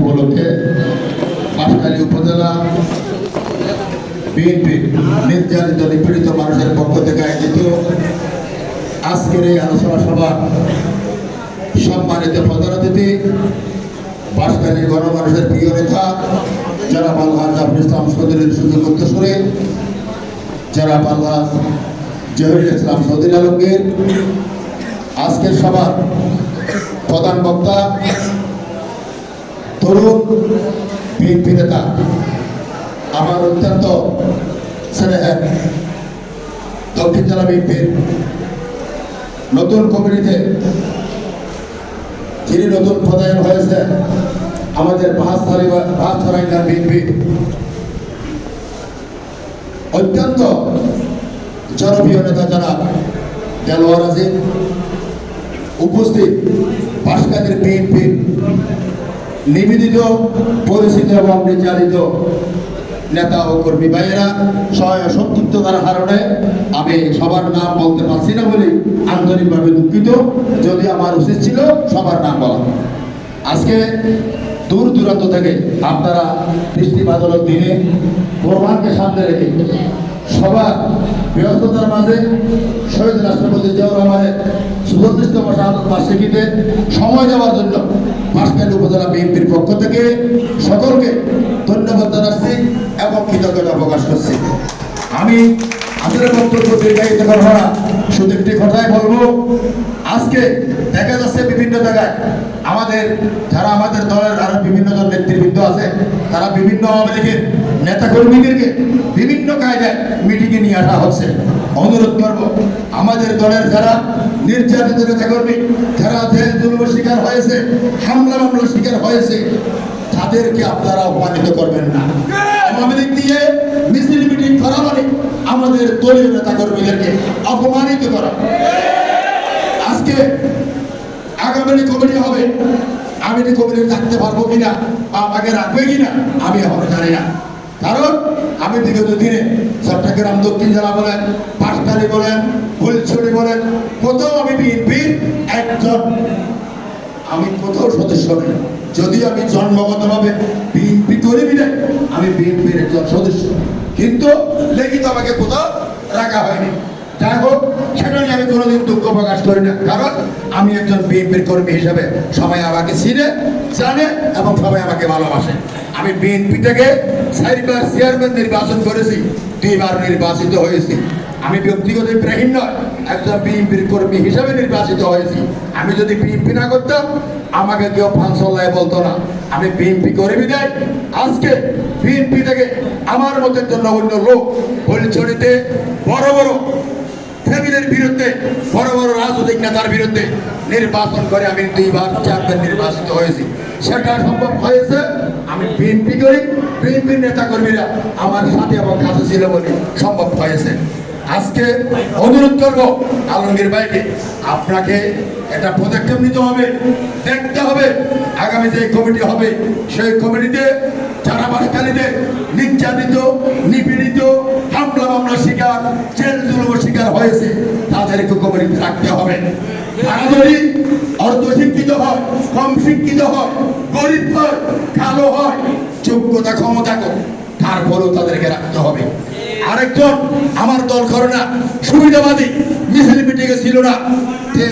উপলক্ষে বাঁশখালী উপজেলা বিএনপি নির্যাতিত, নিপীড়িত মানুষের পক্ষ থেকে আয়োজিত আজকের এই আলোচনা সভা সম্মানিত প্রধান অতিথি বাঁশখালীর গণমানুষের প্রিয় নেতা যারা আল্লাহ জাফর ইসলাম সৌদুরের সুযোগ উত্তরসূরে যারা আল্লাহ জহিরুল ইসলাম সৌদুর আলমগীর। আজকের সভার প্রধান বক্তা তরুণ বিএনপি নেতা, আমার অত্যন্ত স্নেহের দক্ষিণ জেলা বিএনপির নতুন কমিটিতে যিনি নতুন পদায়ন হয়েছে, আমাদের বাহাস্তারি বাহাস্তারাইনার বিএনপি, অত্যন্ত জনপ্রিয় নেতা যারা দেলোয়ার আজিম উপস্থিত বাসকাদের বিএনপি নিবেদিত, পরিচিত এবং নির্যাতিত নেতা ও কর্মী ভাইয়েরা, সহায় সংক্ষিপ্ততার কারণে আমি সবার নাম বলতে পারছি না বলে আন্তরিকভাবে দুঃখিত। যদি আমার উচিত ছিল, সবার নাম বলা। আজকে দূর দূরান্ত থেকে আপনারা বৃষ্টি বাদলের দিনে কোরবানকে সামনে রেখে সবার ব্যস্ততার মাঝে শহীদ রাষ্ট্রপতি জিয়াউর রহমানের শাহাদত বার্ষিকীতে সময় দেওয়ার জন্য বাঁশখালী উপজেলা বিএনপির পক্ষ থেকে সকলকে ধন্যবাদ জানাচ্ছি এবং কৃতজ্ঞতা প্রকাশ করছি। আমি আসলে বক্তব্য দীর্ঘায়িত করব শুধু একটি কথাই বলব। আজকে দেখা যাচ্ছে বিভিন্ন জায়গায় আমাদের, যারা আমাদের দলের আরও বিভিন্ন জন নেতৃবৃন্দ আছে, তারা বিভিন্ন আওয়ামী লীগের নেতা কর্মীদেরকে বিভিন্ন কায়দায় মিটিংয়ে নিয়ে আসা হচ্ছে। অনুরোধ করব, আমাদের দলের যারা নির্যাতিত নেতা কর্মী যারা জেল জুলুমের শিকার হয়েছে, হামলা মামলার শিকার হয়েছে, তাদেরকে আপনারা অপমানিত করবেন না। আওয়ামী লীগ দিয়ে মিছিল, মিটিং করা মানে আমাদের দলীয় নেতা কর্মীদেরকে অপমানিত করা। আজকে আগামী কমিটি হবে। আমি কমিটি থাকতে পারব কিনা বা আমাকে রাখবে কিনা, আমি এখনও জানি না। আমি বিগত দিনে চট্টগ্রাম দক্ষিণ জেলা বলেন, পাঁচতালি বলেন ফুলছড়ি বলেন, কোথাও আমি বিএনপির একজন। আমি কোথাও সদস্য নই। যদি আমি জন্মগতভাবে বিএনপি করিবি না আমি বিএনপির একজন সদস্য। কিন্তু লিখিত আমাকে কোথাও রাখা হয়নি। যাই হোক সেটা নিয়ে আমি কোনোদিন দুঃখ প্রকাশ করি না। কারণ আমি একজন বিএনপির কর্মী হিসেবে সবাই আমাকে চিনে, জানে এবং সবাই আমাকে ভালোবাসে। আমি বিএনপি থেকে চারবার চেয়ারম্যান নির্বাচন করেছি দুইবার নির্বাচিত হয়েছি। আমি ব্যক্তিগত ইব্রাহিম নয়, একজন বিএনপির কর্মী হিসাবে নির্বাচিত হয়েছি। আমি যদি বিএনপি না করতাম, আমাকে কেউ ফাংশনলায় বলতো না। আমি বিএনপি করে বিদায়। আজকে বিএনপি থেকে আমার মতো একজন নগণ্য লোক হলিছড়িতে বড় বড় ফ্যামিলির বিরুদ্ধে, বড় বড় রাজনৈতিক নেতার বিরুদ্ধে নির্বাচন করে আমি দুইবার চেয়ারম্যান নির্বাচিত হয়েছি। সেটা সম্ভব হয়েছে, আমি বিএনপি করি। বিএনপির নেতা কর্মীরা আমার সাথে এবং কাছে ছিল বলে সম্ভব হয়েছে। আজকে অনুরোধ করব আলমগীর ভাইকে, আপনাকে একটা পদক্ষেপ নিতে হবে, দেখতে হবে আগামী যে কমিটি হবে, সেই কমিটিতে যারা বাসকালীতে নির্যাতিত, নিপীড়িত, হামলা মামলা শিকার, জেল জুলুমের শিকার হয়েছে, তাদেরকে কমিটিতে রাখতে হবে। তারা যদি অর্ধ শিক্ষিত হয়, কম শিক্ষিত হয়, গরিব হয়, কালো হয় যোগ্যতা, ক্ষমতা কম, তারপরেও তাদেরকে রাখতে হবে। আরেকজন, আমার দল করে না, সুবিধাবাদী, মিছিল মিটিংয়ে ছিল না।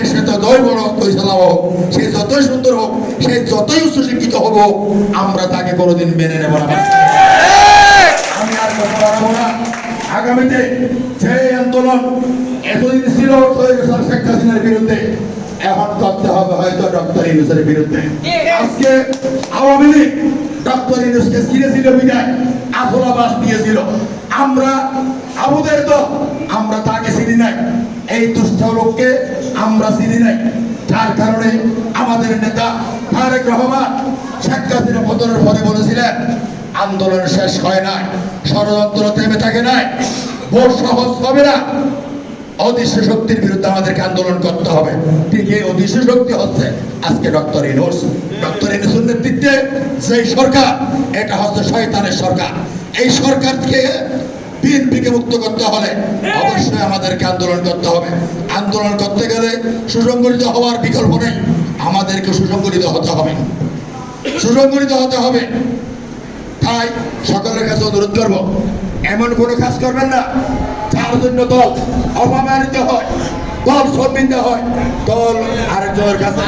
সে যতই বড় তৈ চালাবো সে যতই সুন্দর হোক, সে যতই উচ্চশিক্ষিত হব, আমরা তাকে কোনোদিন মেনে নেব না। আমি আর কথা বাড়াবো না। আগামীতে যে আন্দোলন এতদিন ছিল শেখ হাসিনার বিরুদ্ধে, এখন করতে হবে হয়তো ডক্টর ইউনুসের বিরুদ্ধে। আজকে আওয়ামী লীগ ডক্টর ছিঁড়েছিল বিদায় আফলাবাস দিয়েছিল। আমরা আবুদের তো আমরা তাকে চিনি নাই। এই দুষ্ট লোককে আমরা চিনি নাই। যার কারণে আমাদের নেতা তারেক রহমান শেখ হাসিনা পতনের পরে বলেছিলেন, আন্দোলন শেষ হয় নাই, ষড়যন্ত্র থেমে থাকে নাই, ভোট সহজ হবে না। অদৃশ্য শক্তির বিরুদ্ধে আমাদেরকে আন্দোলন করতে হবে। ঠিক এই অদৃশ্য শক্তি হচ্ছে আজকে ডক্টর ইনোস। ডক্টর ইনোসের নেতৃত্বে যে সরকার, এটা হচ্ছে শয়তানের সরকার। এই সরকারকে বিএনপিকে মুক্ত করতে হলে অবশ্যই আমাদেরকে আন্দোলন করতে হবে। আন্দোলন করতে গেলে সুসংগঠিত হওয়ার বিকল্প নেই। আমাদেরকে সুসংগঠিত হতে হবে। সুসংগঠিত হতে হবে। তাই সকলের কাছে অনুরোধ করব, এমন কোনো কাজ করবেন না। যার জন্য দল অপমানিত হয়, দল সন্দিগ্ধ হয়, দল আরেকজনের কাছে